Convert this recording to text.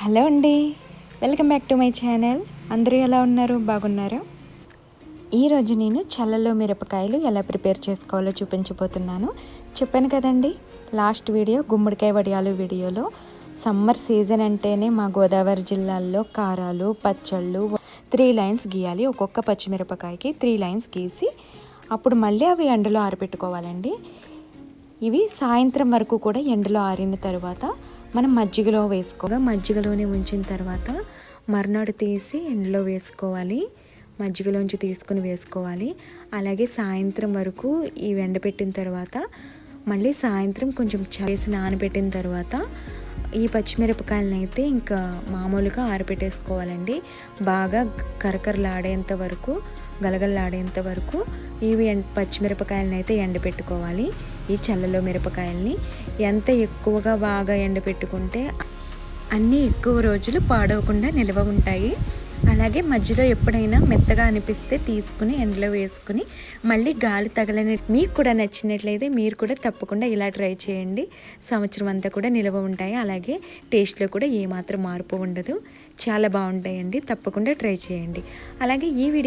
Hello అండి. Welcome back to my channel. అందరూ ఎలా ఉన్నారు? బాగున్నారా? ఈరోజు నేను చల్లలో మిరపకాయలు ఎలా ప్రిపేర్ చేసుకోవాలో చూపించబోతున్నాను. చెప్పాను కదండి లాస్ట్ వీడియో గుమ్మడికాయ వడియాలు వీడియోలో. సమ్మర్ సీజన్ అంటేనే మా గోదావరి జిల్లాల్లో కారాలు పచ్చళ్ళు త్రీ లైన్స్ గీయాలి. ఒక్కొక్క పచ్చిమిరపకాయకి త్రీ లైన్స్ గీసి అప్పుడు మళ్ళీ అవి ఎండలో ఆరబెట్టుకోవాలండి ఇవి సాయంత్రం వరకు కూడా ఎండలో ఆరిన తర్వాత మనం మజ్జిగలో వేసుకోగా మజ్జిగలోనే ఉంచిన తర్వాత మర్నాడు తీసి ఎండలో వేసుకోవాలి. మజ్జిగలోంచి తీసుకుని వేసుకోవాలి. అలాగే సాయంత్రం వరకు ఈ ఎండబెట్టిన తర్వాత మళ్ళీ సాయంత్రం కొంచెం చేసి నానబెట్టిన తర్వాత ఈ పచ్చిమిరపకాయలను అయితే ఇంకా మామూలుగా ఆరబెట్టేసుకోవాలండి. బాగా కరకరలాడేంత వరకు గలగలలాడేంత వరకు ఇవి ఎండ పచ్చిమిరపకాయలను అయితే ఎండబెట్టుకోవాలి. ఈ చల్లలో మిరపకాయల్ని ఎంత ఎక్కువగా బాగా ఎండబెట్టుకుంటే అన్నీ ఎక్కువ రోజులు పాడవకుండా నిల్వ ఉంటాయి. అలాగే మధ్యలో ఎప్పుడైనా మెత్తగా అనిపిస్తే తీసుకుని ఎండలో వేసుకుని మళ్ళీ గాలి తగలని మీకు కూడా నచ్చినట్లయితే మీరు కూడా తప్పకుండా ఇలా ట్రై చేయండి. సంవత్సరం అంతా కూడా నిల్వ ఉంటాయి. అలాగే టేస్ట్లో కూడా ఏమాత్రం మార్పు ఉండదు. చాలా బాగుంటాయండి. తప్పకుండా ట్రై చేయండి. అలాగే ఈ వీడియో